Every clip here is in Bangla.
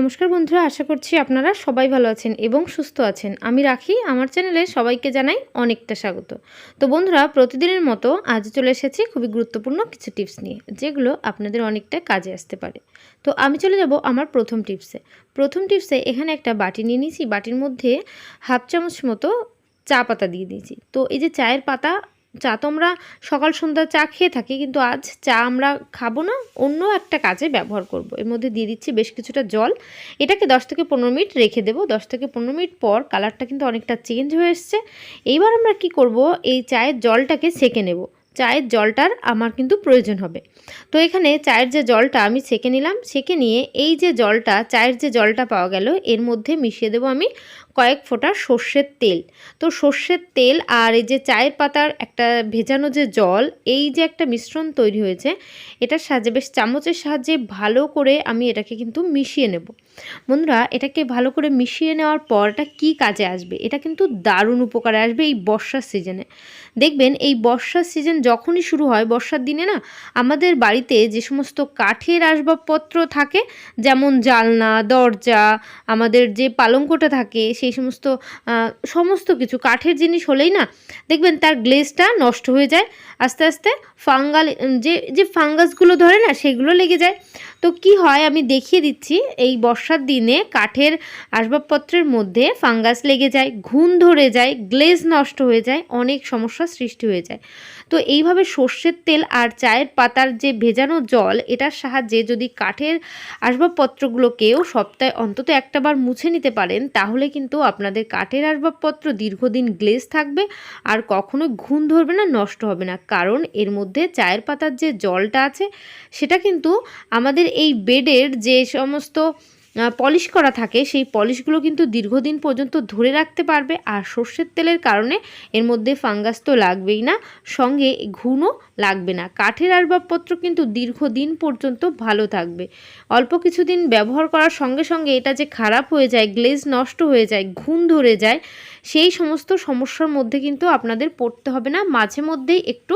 নমস্কার বন্ধুরা, আশা করছি আপনারা সবাই ভালো আছেন এবং সুস্থ আছেন। আমি রাখি, আমার চ্যানেলে সবাইকে জানাই অনেকটা স্বাগত। তো বন্ধুরা, প্রতিদিনের মতো আজ চলে এসেছি খুবই গুরুত্বপূর্ণ কিছু টিপস নিয়ে, যেগুলো আপনাদের অনেকটা কাজে আসতে পারে। তো আমি চলে যাব আমার প্রথম টিপসে। প্রথম টিপসে এখানে একটা বাটি নিয়ে নিয়েছি, বাটির মধ্যে হাফ চামচ মতো চা পাতা দিয়ে দিয়েছি। তো এই যে চায়ের পাতা চা তো আমরা সকাল সন্ধ্যা চা খেয়ে থাকি, কিন্তু আজ চা আমরা খাব না, অন্য একটা কাজে ব্যবহার করব। এর মধ্যে দিয়ে দিচ্ছি বেশ কিছুটা জল। এটাকে দশ থেকে পনেরো মিনিট রেখে দেবো। দশ থেকে পনেরো মিনিট পর কালারটা কিন্তু অনেকটা চেঞ্জ হয়ে এসছে। এইবার আমরা কি করব? এই চায়ের জলটাকে সেকে নেব। চায়ের জলটার আমার কিন্তু প্রয়োজন হবে। তো এখানে চায়ের যে জলটা আমি সেকে নিলাম। সেকে নিয়ে এই যে জলটা, চায়ের যে জলটা পাওয়া গেল, এর মধ্যে মিশিয়ে দেবো আমি কয়েক ফোঁটা সর্ষের তেল। তো সর্ষের তেল আর এই যে চায়ের পাতার একটা ভেজানো যে জল, এই যে একটা মিশ্রণ তৈরি হয়েছে এটার সাহায্যে বেশ চামচের সাহায্যে ভালো করে আমি এটাকে কিন্তু মিশিয়ে নেব। বন্ধুরা, এটাকে ভালো করে মিশিয়ে নেওয়ার পর এটা কী কাজে আসবে? এটা কিন্তু দারুণ উপকারে আসবে এই বর্ষার সিজনে। দেখবেন, এই বর্ষার সিজন যখনই শুরু হয়, বর্ষার দিনে না, আমাদের বাড়িতে যে সমস্ত কাঠের আসবাবপত্র থাকে, যেমন জালনা, দরজা, আমাদের যে পালঙ্কটা থাকে সেই সমস্ত সমস্ত কিছু। কাঠের জিনিস হলেই না, দেখবেন তার গ্লেজটা নষ্ট হয়ে যায়। আস্তে আস্তে ফাঙ্গাল, যে যে ফাঙ্গাসগুলো ধরে না, সেগুলো লেগে যায়। তো কি হয়, আমি দেখিয়ে দিচ্ছি, এই বর্ষার দিনে কাঠের আসবাবপত্রের মধ্যে ফাঙ্গাস লেগে যায়, ঘুণ ধরে যায়, গ্লেজ নষ্ট হয়ে যায়, অনেক সমস্যার সৃষ্টি হয়ে যায়। তো এইভাবে সর্ষের তেল আর চায়ের পাতার যে ভেজানো জল, এটার সাহায্যে যদি কাঠের আসবাবপত্রগুলোকেও সপ্তাহে অন্তত একটাবার মুছে নিতে পারেন, তাহলে কিন্তু আপনাদের কাঠের আসবাবপত্র দীর্ঘদিন গ্লেজ থাকবে আর কখনো ঘুণ ধরবে না, নষ্ট হবে না। কারণ এর মধ্যে চায়ের পাতার যে জলটা আছে, সেটা কিন্তু আমাদের এই বেডের যে সমস্ত পলিশ করা থাকে, সেই পলিশগুলো কিন্তু দীর্ঘদিন পর্যন্ত ধরে রাখতে পারবে আর সর্ষের তেলের কারণে এর মধ্যে ফাঙ্গাস তো লাগবেই না, সঙ্গে ঘুণও লাগবে না। কাঠের আসবাবপত্র কিন্তু দীর্ঘদিন পর্যন্ত ভালো থাকবে। অল্প কিছুদিন ব্যবহার করার সঙ্গে সঙ্গে এটা যে খারাপ হয়ে যায়, গ্লেজ নষ্ট হয়ে যায়, ঘুণ ধরে যায়, সেই সমস্ত সমস্যার মধ্যে কিন্তু আপনাদের পড়তে হবে না। মাঝে মধ্যেই একটু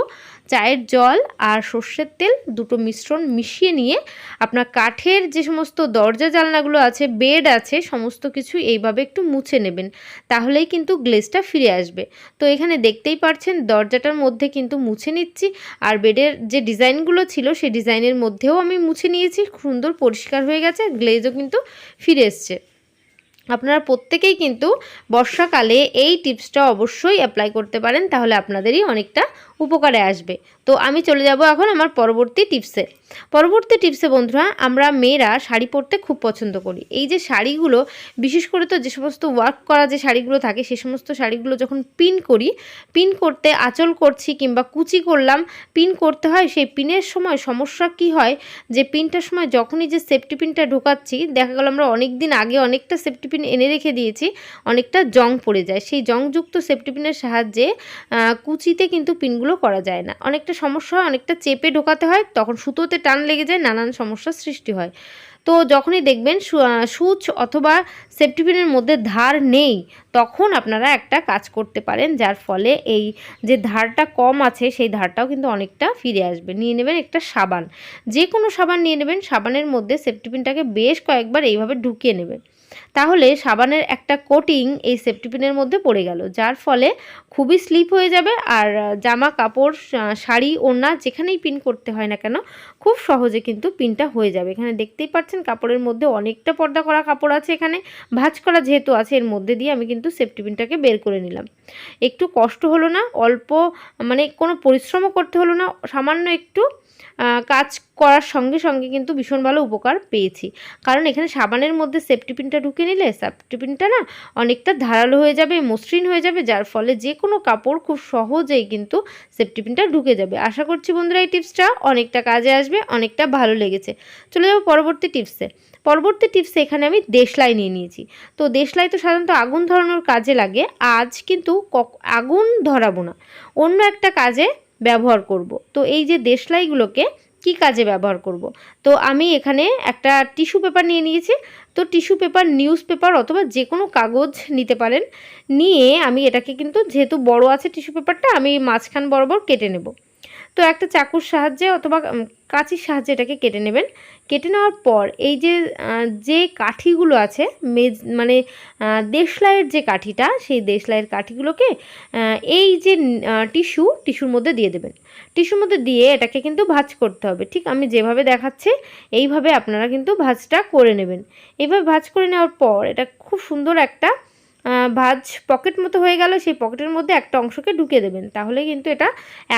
চায়ের জল আর সর্ষের তেল দুটো মিশ্রণ মিশিয়ে নিয়ে আপনার কাঠের যে সমস্ত দরজা জানলাগুলো আছে, বেড আছে, সমস্ত কিছু এইভাবে একটু মুছে নেবেন। তাহলেই কিন্তু গ্লেজটা ফিরে আসবে। তো এখানে দেখতেই পারছেন দরজাটার মধ্যে কিন্তু মুছে নিচ্ছি। আর বেডের যে ডিজাইনগুলো ছিল, সেই ডিজাইনের মধ্যেও আমি মুছে নিয়েছি। সুন্দর পরিষ্কার হয়ে গেছে, গ্লেজও কিন্তু ফিরে এসছে। আপনারা প্রত্যেকেই কিন্তু বর্ষাকালে এই টিপসটা অবশ্যই অ্যাপ্লাই করতে পারেন, তাহলে আপনাদেরই অনেকটা উপকারে আসবে। তো আমি চলে যাব এখন আমার পরবর্তী টিপসে। পরবর্তী টিপসে বন্ধুরা, আমরা মেয়েরা শাড়ি পরতে খুব পছন্দ করি। এই যে শাড়িগুলো, বিশেষ করে তো যে সমস্ত ওয়ার্ক করা যে শাড়িগুলো থাকে, সে সমস্ত শাড়িগুলো যখন পিন করি পিন করতে আঁচল করছি কিংবা কুচি করলাম পিন করতে হয়, সেই পিনের সময় সমস্যা কি হয়? যে পিনটার সময় যখনই যে সেফটি পিনটা ঢোকাচ্ছি, দেখা গেল আমরা অনেক দিন আগে অনেকটা সেফটি পিন এনে রেখে দিয়েছি, অনেকটা জং পড়ে যায়। সেই জংযুক্ত সেফটিপিনের সাহায্যে কুচিতে কিন্তু পিনগুলো করা যায় না। অনেকটা সমস্যা হয়, অনেকটা চেপে ঢোকাতে হয়, তখন সুতোতে টান লেগে যায়, নানান সমস্যার সৃষ্টি হয়। তো যখনই দেখবেন সুচ অথবা সেফটিপিনের মধ্যে ধার নেই, তখন আপনারা একটা কাজ করতে পারেন, যার ফলে এই যে ধারটা কম আছে, সেই ধারটাও কিন্তু অনেকটা ফিরে আসবে। নিয়ে নেবেন একটা সাবান। যে কোনো সাবান নিয়ে নেবেন, সাবানের মধ্যে সেফটিপিনটাকে বেশ কয়েকবার এইভাবে ঢুকিয়ে নেবেন। তাহলে সাবানের একটা কোটিং এই সেফটিপিনের মধ্যে পড়ে গেল, যার ফলে খুবই স্লিপ হয়ে যাবে আর জামা কাপড় শাড়ি, ওড়না যেখানেই পিন করতে হয় না কেন, খুব সহজে কিন্তু পিনটা হয়ে যাবে। এখানে দেখতেই পাচ্ছেন কাপড়ের মধ্যে অনেকটা পর্দা করা কাপড় আছে এখানে, ভাজ করা যেহেতু আছে, এর মধ্যে দিয়ে আমি কিন্তু সেফটি পিনটাকে বের করে নিলাম। একটু কষ্ট হলো না, অল্প মানে কোনো পরিশ্রমও করতে হলো না, সামান্য একটু কাজ করার সঙ্গে সঙ্গে কিন্তু ভীষণ ভালো উপকার পেয়েছি। কারণ এখানে সাবানের মধ্যে সেফটি পিনটা ঢুকে নিলে সেফটি পিনটা না অনেকটা ধারালো হয়ে যাবে, মসৃণ হয়ে যাবে, যার ফলে যে কোনো কাপড় খুব সহজেই কিন্তু সেফটি পিনটা ঢুকে যাবে। আশা করছি বন্ধুরা এই টিপসটা অনেকটা কাজে আসবে, অনেকটা ভালো লেগেছে। চলে যাব পরবর্তী টিপসে। পরবর্তী টিপসে এখানে আমি দেশলাই নিয়ে নিয়েছি। তো দেশলাই তো সাধারণত আগুন ধরানোর কাজে লাগে, আজ কিন্তু আগুন ধরাবো না, অন্য একটা কাজে ব্যবহার করব। তো এই যে দেশলাইগুলোকে কি কাজে ব্যবহার করব। তো আমি এখানে একটা টিস্যু পেপার নিয়ে নিয়েছি। তো টিস্যু পেপার নিউজ পেপার অথবা যে কোনো কাগজ নিতে পারেন। নিয়ে আমি এটাকে কিন্তু যেহেতু বড় আছে টিস্যু পেপারটা আমি মাঝখান বরাবর কেটে নেব। তো একটা চাকুর সাহায্যে অথবা কাঁচির সাহায্যে এটাকে কেটে নেবেন। কেটে নেওয়ার পর এই যে যে কাঠিগুলো আছে, মেজ মানে দেশলাইয়ের যে কাঠিটা, সেই দেশলাইয়ের কাঠিগুলোকে এই যে টিস্যু, টিস্যুর মধ্যে দিয়ে দেবেন। টিস্যুর মধ্যে দিয়ে এটাকে কিন্তু ভাজ করতে হবে। ঠিক আমি যেভাবে দেখাচ্ছি, এইভাবে আপনারা কিন্তু ভাঁজটা করে নেবেন। এইভাবে ভাজ করে নেওয়ার পর এটা খুব সুন্দর একটা ভাঁজ পকেট মতো হয়ে গেল, সেই পকেটের মধ্যে একটা অংশকে ঢুকিয়ে দেবেন। তাহলে কিন্তু এটা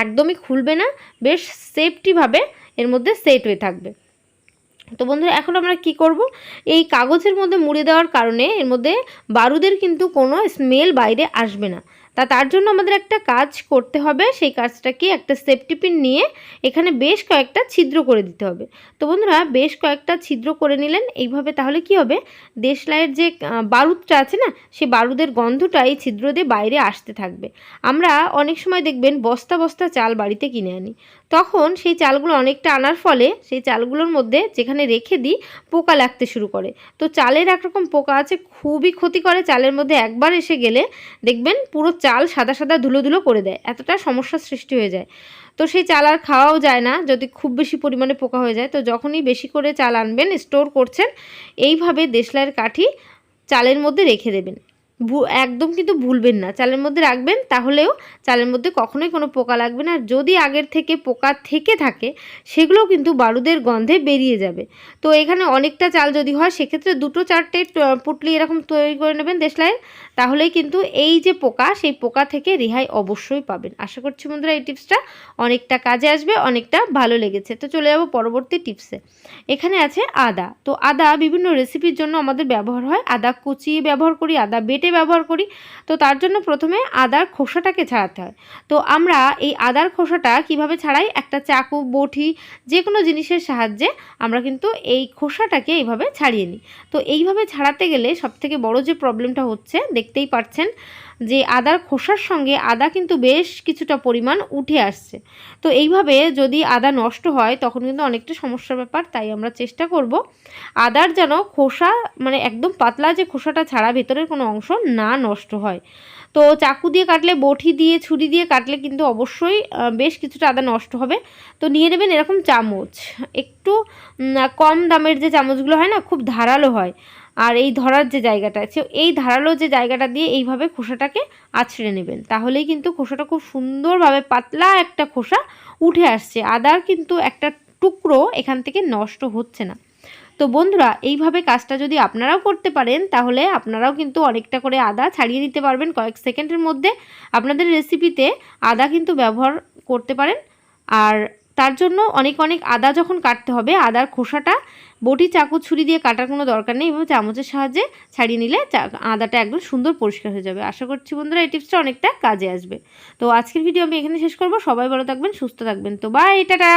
একদমই খুলবে না, বেশ সেফটিভাবে এর মধ্যে সেট হয়ে থাকবে। তো বন্ধুরা, এখন আমরা কি করব? এই কাগজের মধ্যে মুড়ে দেওয়ার কারণে এর মধ্যে বারুদের কিন্তু কোনো স্মেল বাইরে আসবে না। তা তার জন্য আমাদের একটা কাজ করতে হবে। সেই কাজটাকে একটা সেফটি পিন নিয়ে এখানে বেশ কয়েকটা ছিদ্র করে দিতে হবে। তো বন্ধুরা, বেশ কয়েকটা ছিদ্র করে নিলেন। এইভাবে তাহলে কি হবে? দেশলাইয়ের যে বারুদটা আছে না সেই বারুদের গন্ধটা এই ছিদ্র দিয়ে বাইরে আসতে থাকবে। আমরা অনেক সময় দেখবেন বস্তা বস্তা চাল বাড়িতে কিনে আনি। তখন সেই চালগুলো অনেকটা আনার ফলে সেই চালগুলোর মধ্যে যেখানে রেখে দিই, পোকা লাগতে শুরু করে। তো চালের একরকম পোকা আছে, খুবই ক্ষতি করে চালের মধ্যে একবার এসে গেলে দেখবেন পুরো চাল সাদা সাদা ধুলো ধুলো করে দেয়, এতটা সমস্যার সৃষ্টি হয়ে যায়। তো সেই চাল আর খাওয়াও যায় না, যদি খুব বেশি পরিমাণে পোকা হয়ে যায়। তো যখনই বেশি করে চাল আনবেন, স্টোর করছেন, এইভাবে দেশলাইয়ের কাঠি চালের মধ্যে রেখে দেবেন। একদম কিন্তু ভুলবেন না। চালের মধ্যে রাখবেন, তাহলেও চালের মধ্যে কখনোই কোনো পোকা লাগবে না। আর যদি আগের থেকে পোকা থেকে থাকে, সেগুলোও কিন্তু বারুদের গন্ধে বেরিয়ে যাবে। তো এখানে অনেকটা চাল যদি হয়, সেক্ষেত্রে দুটো চারটে পুটলি এরকম তৈরি করে নেবেন দেশলাইয়ের তাহলেই কিন্তু এই যে পোকা, সেই পোকা থেকে রেহাই অবশ্যই পাবেন। আশা করছি বন্ধুরা এই টিপসটা অনেকটা কাজে আসবে, অনেকটা ভালো লেগেছে। তো চলে যাব পরবর্তী টিপসে। এখানে আছে আদা। তো আদা বিভিন্ন রেসিপির জন্য আমাদের ব্যবহার হয়। আদা কুচিয়ে ব্যবহার করি, আদা বেটে ব্যবহার করি। তো তার জন্য প্রথমে আদার খোসাটাকে ছাড়াতে হয়। তো আমরা এই আদার খোসাটা কীভাবে ছাড়াই? একটা চাকু, বটি যে কোনো জিনিসের সাহায্যে আমরা কিন্তু এই খোসাটাকে এইভাবে ছাড়িয়ে নিই। তো এইভাবে ছাড়াতে গেলে সবথেকে বড় যে প্রবলেমটা হচ্ছে, দেখতেই পাচ্ছেন যে আদার খোসার সঙ্গে আদা কিন্তু বেশ কিছুটা পরিমাণ উঠে আসছে। তো এইভাবে যদি আদা নষ্ট হয়, তখন কিন্তু অনেকটা সমস্যার ব্যাপার, তাই আমরা চেষ্টা করব আদার যেন খোসা মানে একদম পাতলা যে খোসাটা ছাড়া ভেতরের কোনো অংশ না নষ্ট হয়। তো চাকু দিয়ে কাটলে, বটি দিয়ে, ছুরি দিয়ে কাটলে কিন্তু অবশ্যই বেশ কিছুটা আদা নষ্ট হবে। তো নিয়ে নেবেন এরকম চামচ। একটু কম দামের যে চামচগুলো হয় না, খুব ধারালো হয়। আর এই ধরার যে জায়গাটা আছে, এই ধারালো যে জায়গাটা দিয়ে এইভাবে খোসাটাকে আছড়ে নেবেন। তাহলেই কিন্তু খোসাটা খুব সুন্দরভাবে পাতলা একটা খোসা উঠে আসছে। আদার কিন্তু একটা টুকরো এখান থেকে নষ্ট হচ্ছে না। তো বন্ধুরা, এইভাবে কাজটা যদি আপনারাও করতে পারেন, তাহলে আপনারাও কিন্তু অনেকটা করে আদা ছাড়িয়ে নিতে পারবেন কয়েক সেকেন্ডের মধ্যে। আপনাদের রেসিপিতে আদা কিন্তু ব্যবহার করতে পারেন। আর তার জন্য অনেক অনেক আদা যখন কাটতে হবে, আদার খোসাটা বটি, চাকু, ছুরি দিয়ে কাটার কোনো দরকার নেই এবং চামচের সাহায্যে ছাড়িয়ে নিলে আদাটা একদম সুন্দর পরিষ্কার হয়ে যাবে। আশা করছি বন্ধুরা এই টিপসটা অনেকটা কাজে আসবে। তো আজকের ভিডিও আমি এখানে শেষ করব। সবাই ভালো থাকবেন, সুস্থ থাকবেন। তো বাই টাটা!